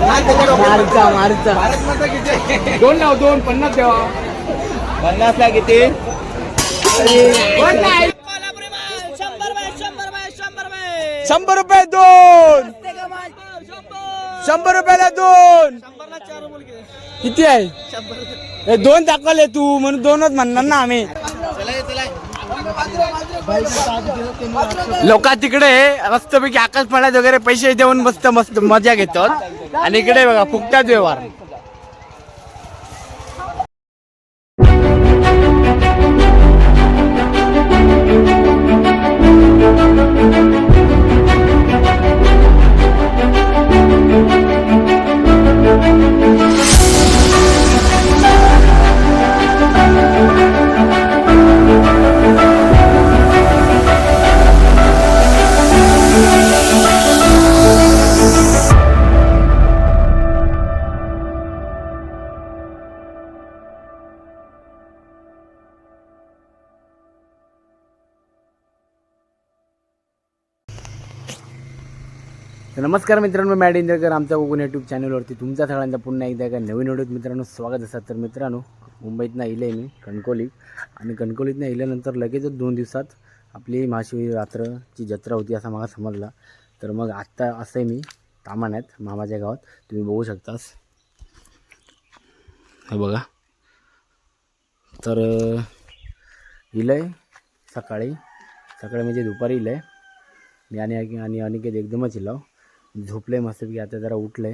मारचा मारचा. दोन नाव दोन. पन्नास द्यावा. पन्नासला किती? शंभर रुपये दोन. शंभर रुपयाला दोन. किती आहे? हे दोन दाखवले तू म्हणून दोनच म्हणणार ना आम्ही. लोक तिकडे मस्तपैकी आकाश पडल्यात वगैरे पैसे देऊन मस्त मस्त मजा घेतात. आणि इकडे बघा फुकटात व्यवहार. तर नमस्कार मित्रांनो मॅड इंदरकर आमच्या कोकण यूट्यूब चॅनलवरती तुमच्या सगळ्यांचा पुन्हा एकदा एका नवीन व्हिडिओत मित्रांनो स्वागत असतात तर मित्रांनो मुंबईतनं इले मी कणकोलीत आणि कणकोलीतनं इल्यानंतर लगेचच दोन दिवसात आपली महाशिवरी रात्रची जत्रा होती असा मला समजला. तर मग आत्ता असं आहे मी तामाण्यात मामाच्या गावात. तुम्ही बघू शकतास. हे बघा. तर इलं आहे सकाळी. सकाळी म्हणजे दुपारी इलंय. मी आणि आणि अनिकेत एकदमच इलाव. झोपले मस्तपैकी आता जरा उठले.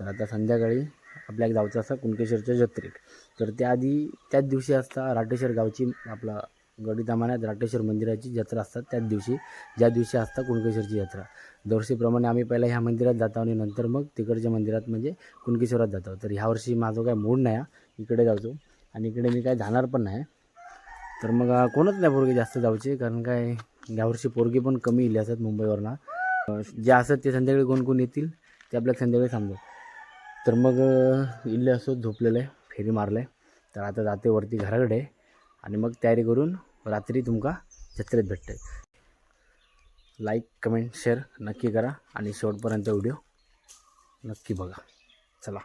तर आता संध्याकाळी आपल्या जायचं असं कुणकेश्वरच्या जत्रेत. तर त्याआधी त्याच दिवशी असता राटेश्वर गावची आपला गडी दामान्यात राटेश्वर मंदिराची जत्रा असतात त्याच दिवशी. ज्या दिवशी असता कुणकेश्वरची जत्रा. दरवर्षीप्रमाणे आम्ही पहिला ह्या मंदिरात जातो आणि नंतर मग तिकडच्या मंदिरात म्हणजे कुणकेश्वरात जातो. तर ह्यावर्षी माझं काय मूड नाही इकडे जातो. आणि इकडे मी काय जाणार पण नाही. तर मग कोणच नाही पोरगे जास्त जाऊचे. कारण काय यावर्षी पोरगे पण कमी इले असतात मुंबईवरनं. जे असतात ते संध्याकाळी कोण कोण येतील ते आपल्याला संध्याकाळी समजत तर मग इल्ले असो झोपलेलं आहे फेरी मारलं आहे तर आता जाते वरती घराकडे आणि मग तयारी करून रात्री तुमका जत्रेत भेटते लाईक कमेंट शेअर नक्की करा आणि शेवटपर्यंत व्हिडिओ नक्की बघा. चला.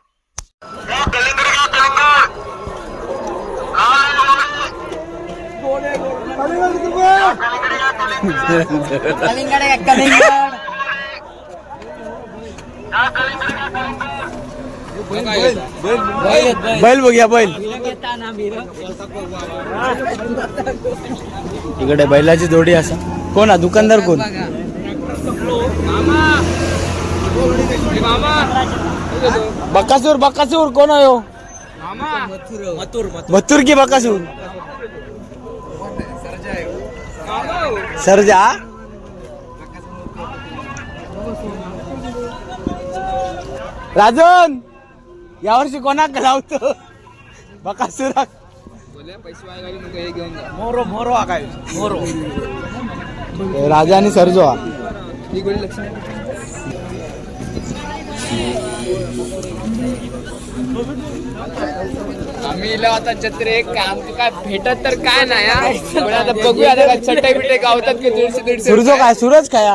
कलिंगड. बैल बघूया बैल. इकडे बैलाची जोडी असा. कोण हा? दुकानदार कोण? बकासूर बकासूर कोण आहे हो? मथुर की बकासूर? सरजा राजन यावर्षी कोणाक लावतो बकासूर मोरो मोरो हा काय? मोरो. राजा आणि सरजो. आम्ही इला आता जत्रे काय आमचं काय भेटत तर काय नाही हा. पण आता बघूया आता काय चटई बिटई गावतात की दीडशे दीडशे सुरजो काय सूरज काय?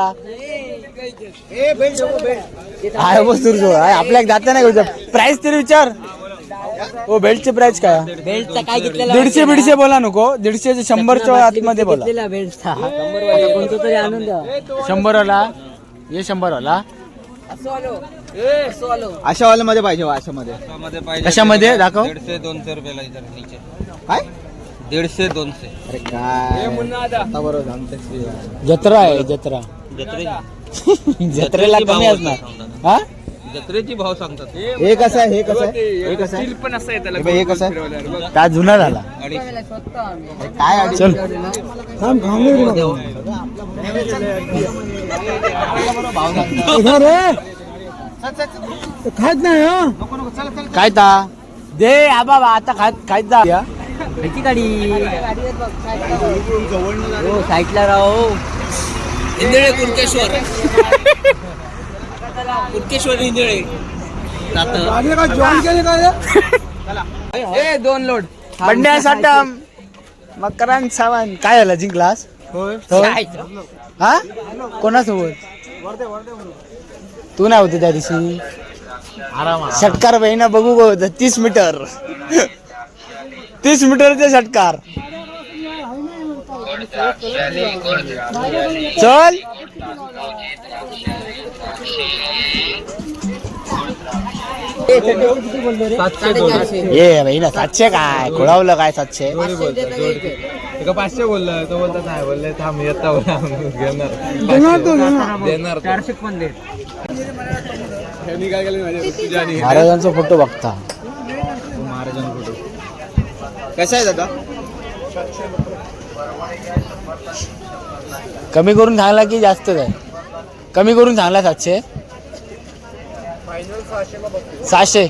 आहे बघ सुरजो आहे आपल्या जाता नाही घेऊ प्राइस तरी विचार. हो बेल्टची प्राइस काय? हा? बेल्टचा काय घेतलेला दीडशे बिडशे बोला नको. दीडशे शंभरच्या आतमध्ये बोला. बेल्टचा कोणतं तरी आणून द्या. शंभर वाला हे शंभर वाला अशावाल्या मध्ये पाहिजे अशामध्ये कशामध्ये दाखव. दीडशे दोनशे रुपयाला इधर नीचे. काय? दीडशे दोनशे. अरे काय? आता. बरोबर जत्रा आहे जत्रा. जत्रेला कमी असणार. हा? जत्रेची भाव सांगतात. हे कसं आहे हे कसं आहे? हे कसं आहे? पण असं आहे त्याला हे हे कसं आहे? त्या जुना झाला. काय अडीच चल. खात नाही काय ता? दे आबा आता खात खात जा. या. ह्याची गाडी. हो साईडला राहो. इंदिळे कुणकेश्वर कुणकेश्वर इंदिळे ए दोन लोड. बंड्या साटम मकरान सावंत. काय झालं जिंकलास? होय. हा? कोणासोबत? तू नाही होती त्या दिवशी? षटकार बहिणा बघू गो तीस मीटर. तीस मीटरचे षटकार. चल. ये बहिणा सातशे काय? खोळावलं काय सातशे? एका पाचशे बोललं तो बोलता नाही बोलले थांब येता बोला घेणार. देणार चारशे पण दे. काय केलं माझ्या तुझ्या आणि महाराजांचा फोटो बघता. महाराजांचा फोटो. कसा आहे दादा? कमी करून सांगला की जास्त काय कमी करून सांगला सातशे? सहाशे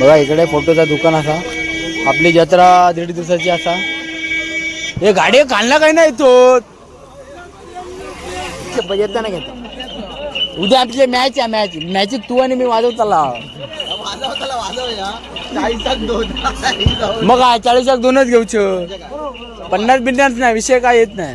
बघा इकडे फोटोचा दुकान असा. आपली जत्रा दीड दिवसाची असा. हे गाडी काढला काय नाही तो? येताना घेतो. उद्या आपली मॅच आहे मॅच मॅच तू आणि मी वाजवताला. मग काय चाळीस लाख दोनच घेऊच पन्नास बिन्नास नाही विषय काय येत नाही.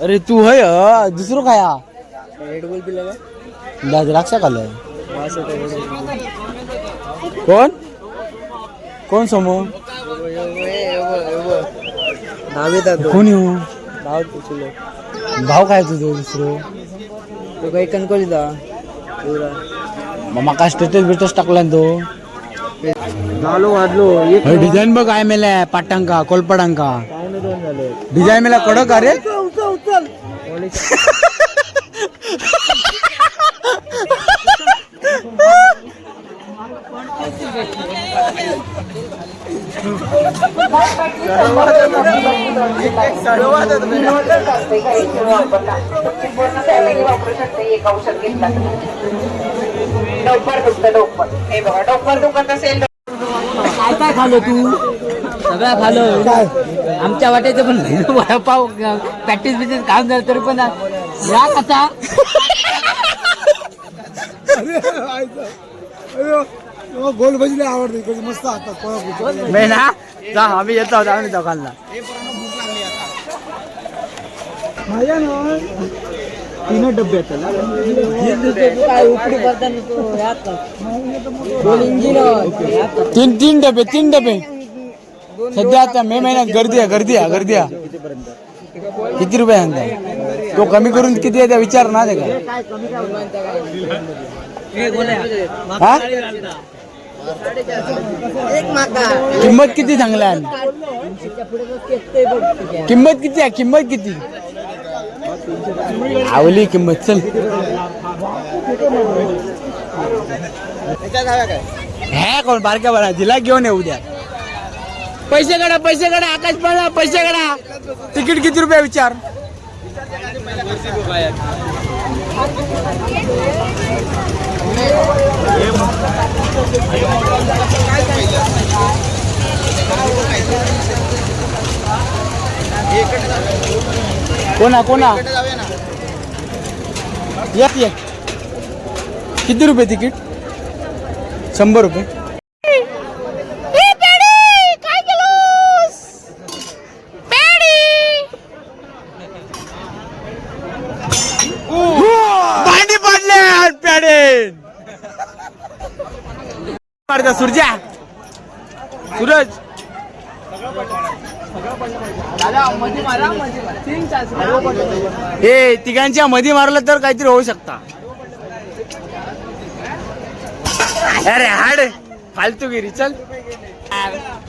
अरे तू होय अ, दुसरं काय हा? दा- द्राक्ष खाल्लं कोण? कोण समोर कोण येऊ? भाव काय तुझं दुसरं? तो काही कणकोली दा मग माका स्टेटस बिटस टाकला ना तो? झालो वाजलो. डिझाईन बघ काय मेला पाटांका कोलपडांका. डिझाईन मेला कडक अरे? फॅमिली वापरू शकते एक औषध घेतला डोपर दुखतं डोपर हे बघा डोपर दुखत असेल काय काय खालो तू? सगळं खालो आमच्या वाट्याचं पण नाही. वडापाव प्रॅक्टिस बिटिस काम झालं तरी पण या कसा गोल भजी आवडते. मस्त हातात नाही ना? जा आम्ही येतो आहोत आम्ही दुकानला तीन डबे काय उपडी करताना तो ह्यात दोन इंजिन तीन तीन डबे तीन डबे. सध्या आता मे महिन्यात गर्दी आहे गर्दी आहे गर्दी आहे. किती रुपये सांगता तो कमी करून किती आहे त्या विचार ना ते का? किंमत किती सांगल्या किंमत किती आहे? किंमत किती? आवली किंमत चल. हे कोण बारक्या बरा दिला घेऊन ये उद्या पैसे काढा पैसे काढा आकाश पडला पैसे काढा. तिकीट किती रुपये विचार? कोणा कोणा? एक किती रुपये तिकीट? शंभर रुपये. मारता सुरजा? सूरज? हे तिघांच्या मध्ये मारलं तर काहीतरी होऊ शकता. अरे हाड. फालतूगिरी चल.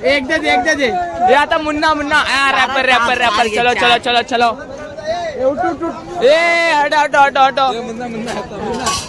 एकदा दे एकदा दे हे आता Munna Munna. Rapper rapper rapper चलो चलो चलो चलो. ए हट हट हट हट.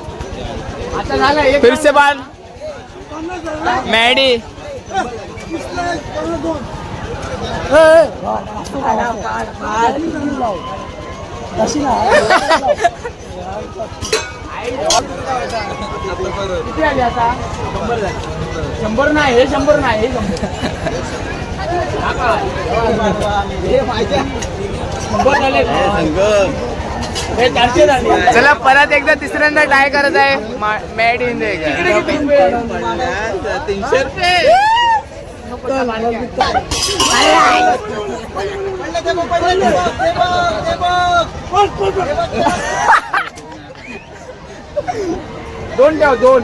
फिर से बाल। मॅडी। किती आले आता? शंभर झाले शंभर नाही हे शंभर नाही हे शंभर. हा? शंभर झाले. चला परत एकदा तिसऱ्यांदा ट्राय करत आहे. मॅड इन तीनशे रुपये? दोन ठेवा दोन.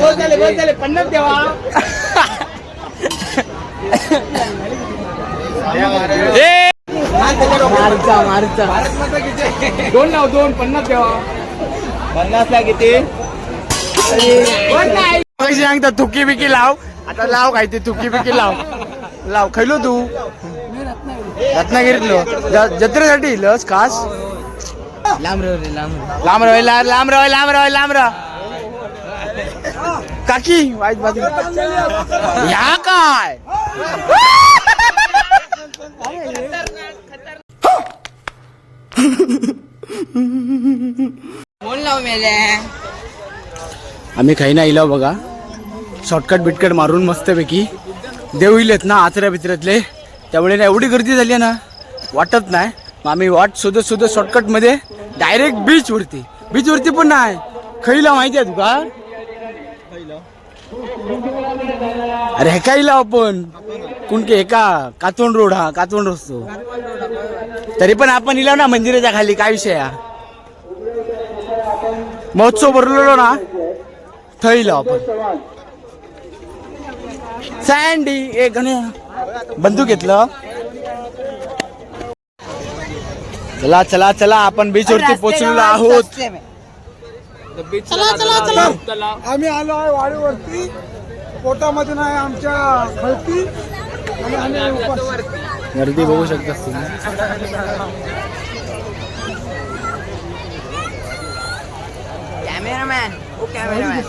बोल झाले बोल झाले पन्नास ठेवा. ए! मारचा मारचा. दोन लाव दोन. पन्नास ठेवा पन्नासला किती? पैसे सांगता तुकी बिकी लाव. आता लाव काय ते तुकी बिकी लाव. लाव. खैलो तू? रत्नागिरीतलो. ज- जत्रेसाठी लस खास? लांब रे लांब लांब लांब रवाय लांब रवाय लांब रहा काकी वाईट बाजू. या काय फोन लाव मेले आम्ही काही नाही इलाव बघा. शॉर्टकट बिटकट मारून मस्तपैकी देव इलेत ना आचऱ्या बिचऱ्यातले. त्यामुळे ना एवढी गर्दी झाली आहे ना वाटत नाही. मग आम्ही वाट शोधत शोधत शॉर्टकटमध्ये डायरेक्ट बीचवरती बीचवरती पण नाही. खैला माहिती आहे तुका? अरे हे काय आपण? कुणके? एका कातवण रोड हा कातवण रस्तो. तरी पण आपण इलाव ना मंदिराच्या खाली काय विषय हा महोत्सव भरलेलो ना? थैला आपण. सँडी ए गणे बंदूक घेतलं. चला चला चला आपण बीच वरती पोहोचलेलो आहोत. आम्ही आलो आहे वाडीवरती. पोटामध्ये नाही आमच्या खळती गर्दी बघू शकता तुम्ही. कॅमेरामॅन ओ कॅमेरामॅन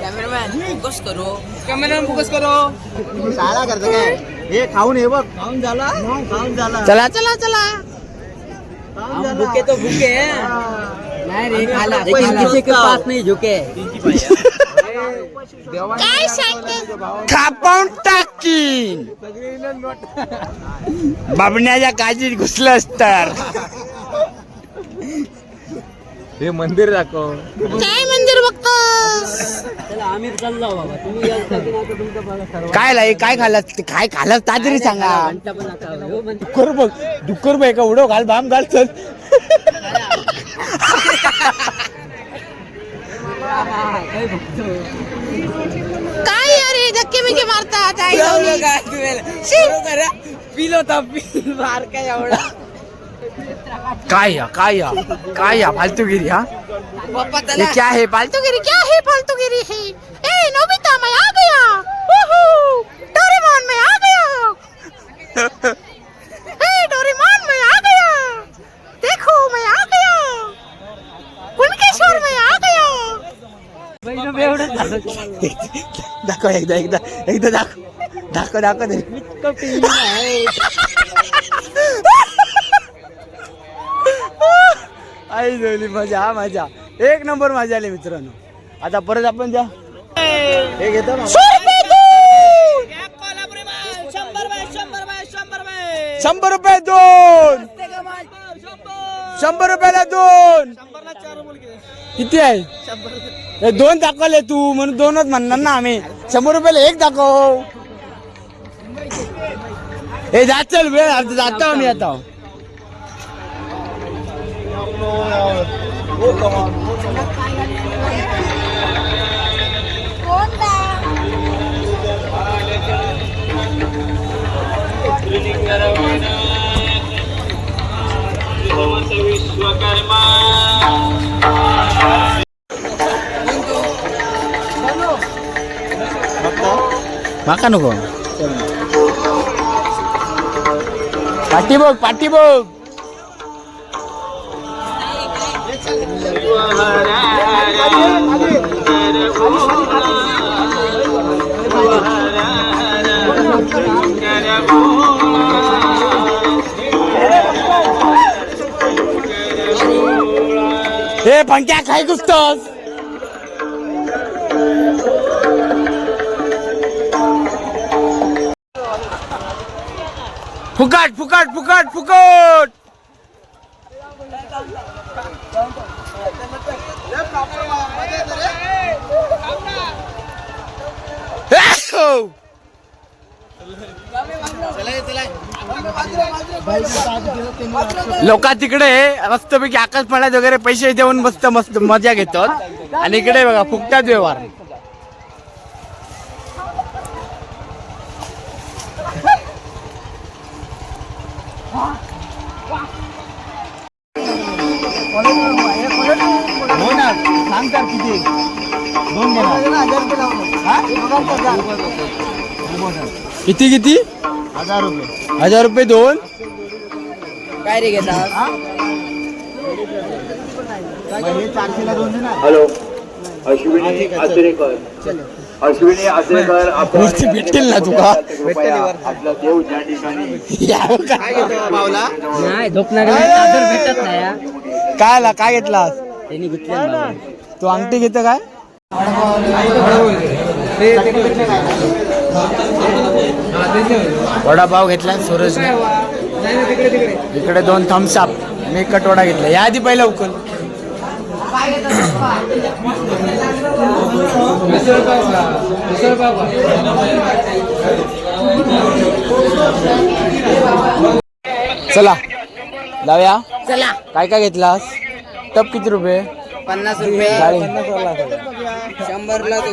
कॅमेरामॅन फोकस करो. कॅमेरा फोकस करो. चला चला चला. भूखे तो भूखे नहीं रे खाला. किसी के पास नहीं झुके खापावून टाकीन. बाबण्याच्या काजीत घुसलंच तर. हे मंदिर दाखव. आम्ही चाललो बाबा. तुम्ही यायचं की नाही तर तुमचं बघा सर्व. काय लाई काय खाल्लं काय खाल्लं ता तरी सांगा. डुक्कर बघ डुक्कर बघ का उडव घाल बाम घाल चल. काय काय अरे काय मिके मारतात आई पिलो होता पिल मार काय एवढा? काय या काय या? काय या फालतूगिरी हा? ये क्या है फालतू फालतूगिरी? क्या है फालतूगिरी? है ए नोबिता मैं आ गया! दाखव एकदा एकदा एकदा दाखव. दाखव दाखव दे आई झाली मजा हा मजा. एक नंबर मजा आली मित्रांनो. आता परत आपण जा. हे घेतो शंभर रुपये दोन! शंभर रुपयाला दोन. किती आहे? दोन दाखवले तू म्हणून दोनच म्हणणार ना आम्ही. शंभर रुपयाला एक दाखव. हे जात चल वेळ जातो आम्ही आता. Vishwakarma. Makan dong. Pati bog, pati bog. बघ खाय गुस्तस फुकट फुकट फुकट फुकट. लोक तिकडे मस्तपैकी आकाश पडल्यात वगैरे पैसे देऊन मस्त मस्त मजा घेतात. आणि इकडे बघा फुकटात व्यवहार. किती किती? हजार रुपये. हजार रुपये दोन? काय रे घेता? हॅलो. अश्विनी आचरेकर अश्विनी आचरेकर आपण भेटेल ना तुका? आपला देव ज्या ठिकाणी यावं का? नाही झोपणार चादर भेटत नाही हा. काय आला? काय घेतलास? त्यांनी घेतले तू अंगठी घेतं काय? वडापाव घेतला सूरजने. इकडे दोन थम्सअप मी कटवडा घेतला. या आधी पहिला उकल. चला. लावया? चला. काय काय घेतलास? टप किती रुपये? पन्नास रुपये. शंभरला तू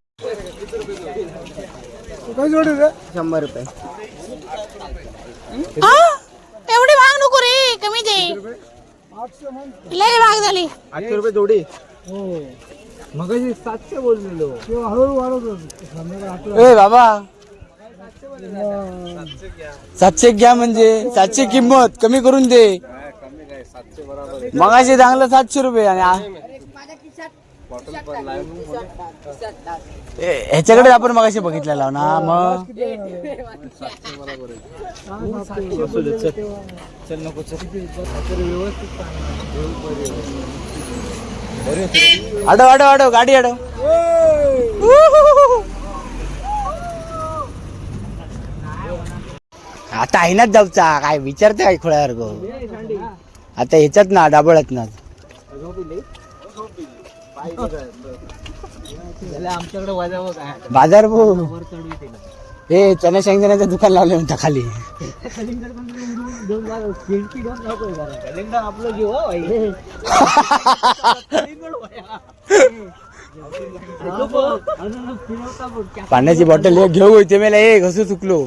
काही जोडी रे? शंभर रुपये. हा? एवढी भाग नको रे कमी दे. लय भाग झाली. आठशे रुपये जोडी. मग सातशे बोललेलो. हळूहळू होतो. ए बाबा. सातशे घ्या म्हणजे. सातशे किंमत कमी करून दे. मगाशी चांगलं सातशे रुपये आणि आ- ह्याच्याकडे आपण मगाशी बघितलेला ना मग? अडव अडव गाडी अडव आता आहे नाच जाऊचा काय विचारते काय खोळ्यावर गो आता ह्याच्यात ना डाबळत ना. आमच्याकडे वाजावं काय बाजार भो हे चण्या शेंगदाण्याचं दुकान लावलं म्हणता खाली. आपलं घेऊ हो भाई पाण्याची बॉटल एक घेऊ होते मला ए घसू चुकलो.